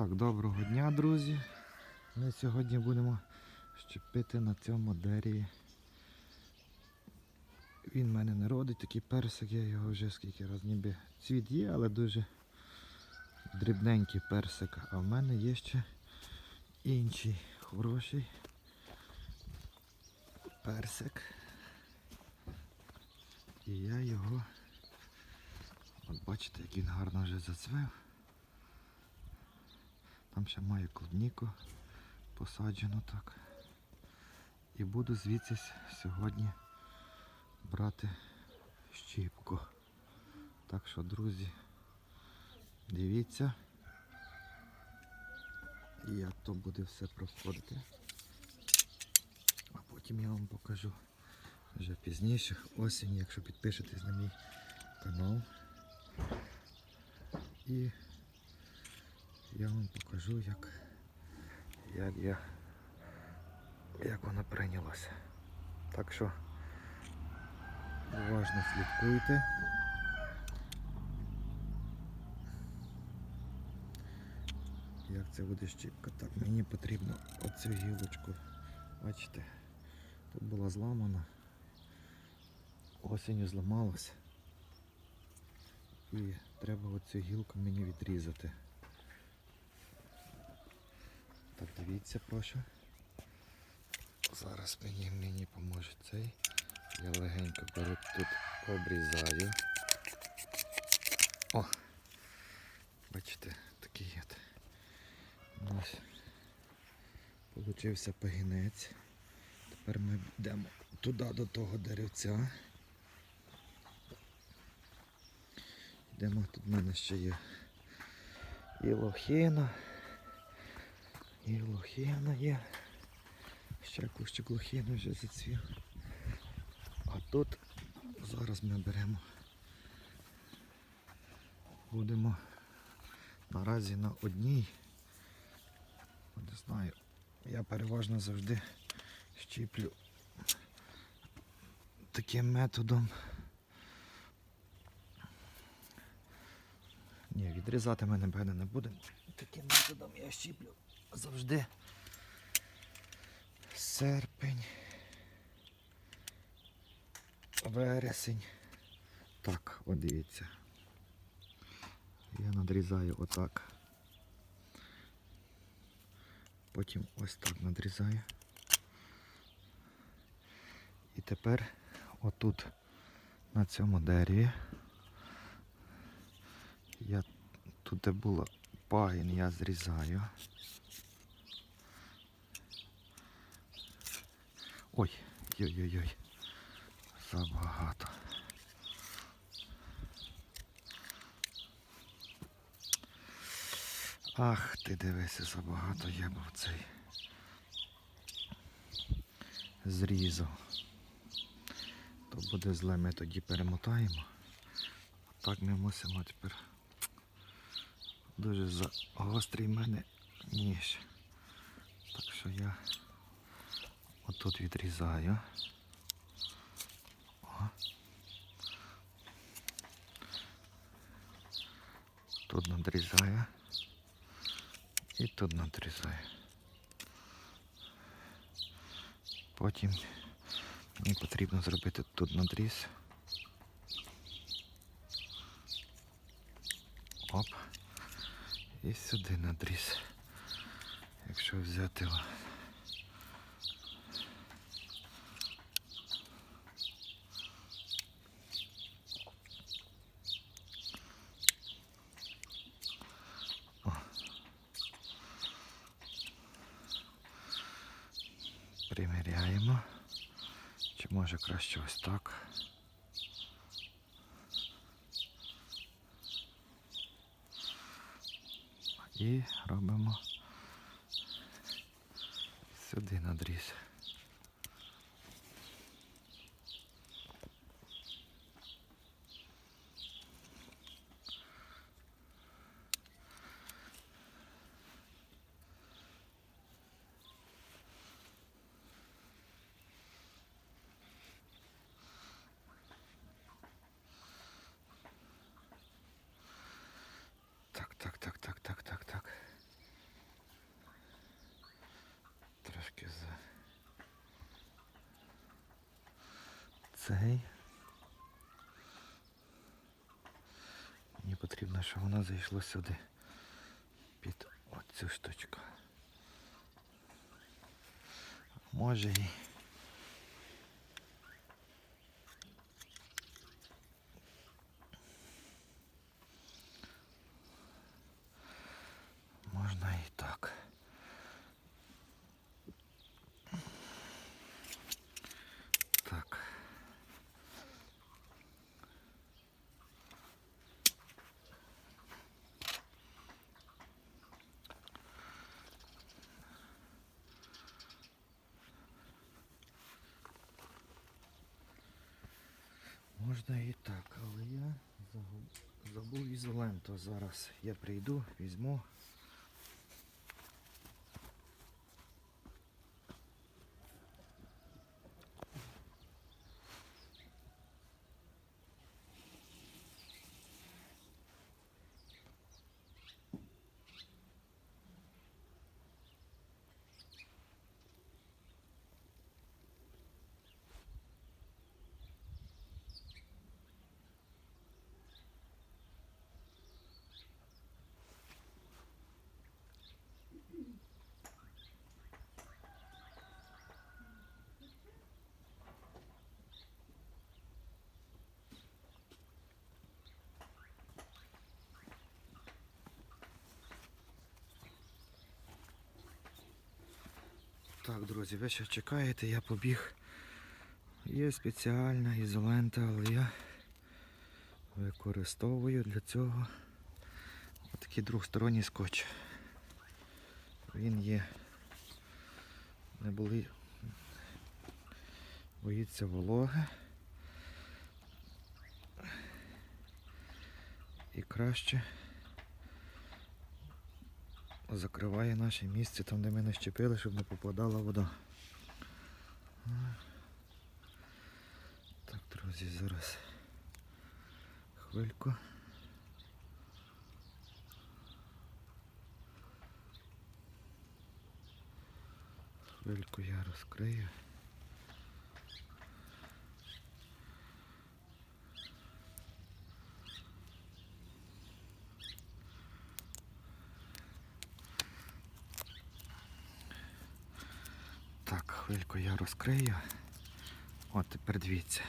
Так, доброго дня, друзі. Ми сьогодні будемо щепити на цьому дереві. Він в мене не родить, такий персик, я його вже скільки раз ніби цвіт є, але дуже дрібненький персик. А в мене є ще інший хороший персик. І я його, от бачите, як він гарно вже зацвів. Там ще маю клубніку посаджену так. І буду звідси сьогодні брати щіпку. Так що, друзі, дивіться, як то буде все проходити. А потім я вам покажу вже пізніше, осінь, якщо підпишетесь на мій канал. І я вам покажу, як, як я як вона прийнялася. Так що уважно слідкуйте. Як це буде щіпка? Так, мені потрібно оцю гілочку. Бачите, тут була зламана, осінню зламалася. І треба оцю гілку мені відрізати. Так, дивіться, прошу. Зараз мені мені поможе цей. Я легенько беру тут обрізаю. О! Бачите, такий. У нас получився пагінець. Тепер ми йдемо туди до того деревця. Йдемо, тут в мене ще є і лохина. І лохина є. Ще кущик лохини вже зацвів. А тут зараз ми беремо. Будемо наразі на одній. Не знаю. Я переважно завжди щіплю таким методом. Ні, відрізати ми напевне не будемо. Таким методом я щіплю завжди. Серпень. Вересень. Так, от дивіться. Я надрізаю отак. Потім ось так надрізаю. І тепер отут на цьому дереві. Я тут де було пагін, я зрізаю. Ой, ой-ой-ой, забагато. Ах, ти дивися, забагато я був цей зрізав. То буде зле, ми тоді перемотаємо. Так ми мусимо тепер дуже за гострий в мене ніж. Так що я отут відрізаю. О. Тут надрізаю. І тут надрізаю. Потім мені потрібно зробити тут надріз. І сюди надріз. Якщо взяти. о- О. Приміряємо. Чи може краще ось так. І робимо сюди надріз. Так, так, так, так, так, так, так. Цей. Мені потрібно, щоб воно зайшло сюди. Під оцю штучку. Може і. Можна і так. Так. Можна і так, але я забув ізоленту. Зараз я прийду, візьму. Так, друзі, ви ще чекаєте, я побіг. Є спеціальна ізолента, але я використовую для цього такий двохсторонній скотч. Він є. Не були. Боїться вологи. І краще закриває наше місце там, де ми не щепили, щоб не попадала вода. Так, друзі, зараз хвильку. Хвильку я розкрию. Так, хвильку я розкрию. От тепер дивіться.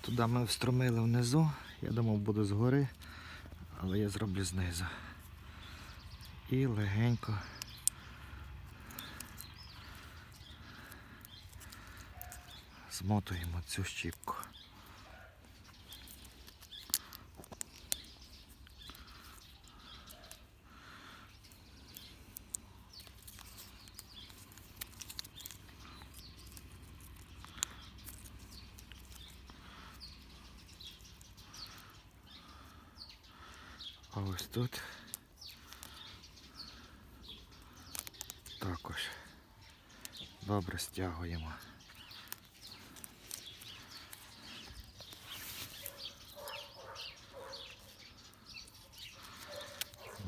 Туди ми встромили внизу. Я думав буду згори, але я зроблю знизу. І легенько. Змотуємо цю щіпку. А ось тут також добре стягуємо.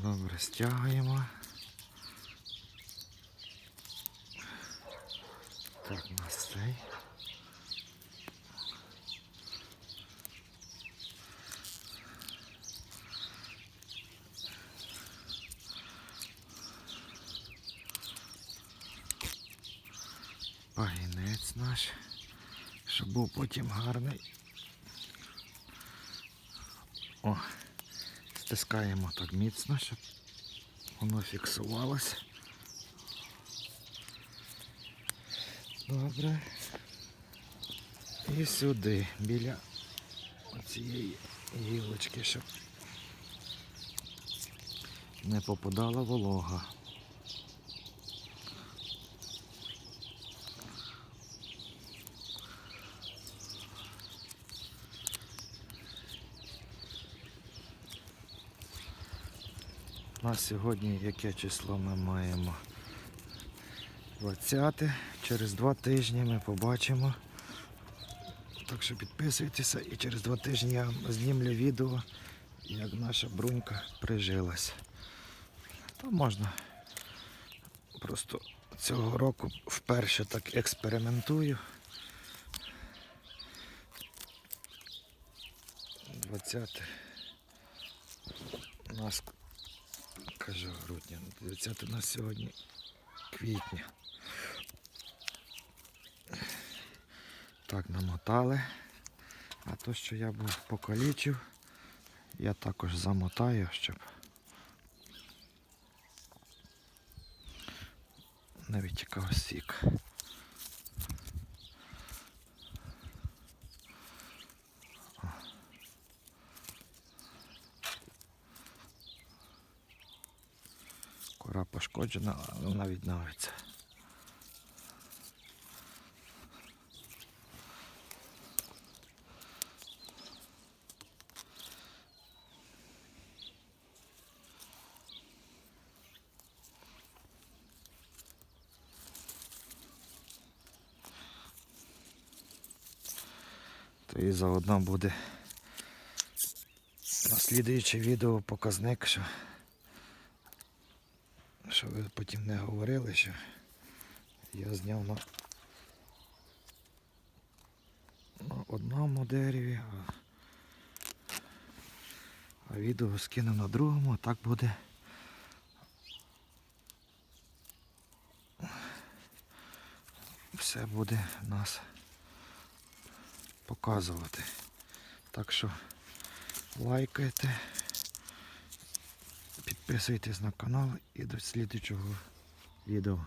Добре стягуємо. Так, у нас цей. Пагінець наш, щоб був потім гарний. О, стискаємо так міцно, щоб воно фіксувалося. Добре. І сюди, біля цієї гілочки, щоб не попадала волога. У нас сьогодні яке число ми маємо? 20. Через два тижні ми побачимо. Так що підписуйтеся і через два тижні я знімлю відео, як наша брунька прижилась. То можна просто Цього року вперше так експериментую. 20 у нас кажу грудня, 20 у нас сьогодні квітня. Так, намотали. А то, що я був покалічив, я також замотаю, щоб не витікав сік. Кора пошкоджена, але вона відновиться. То і заодно буде наслідуюче відео показник, що ви потім не говорили, що я зняв на, на одному дереві, а, а відео скинув на другому, а так буде. Все буде нас показувати. Так що лайкайте, підписуйтесь на канал і до слідчого відео.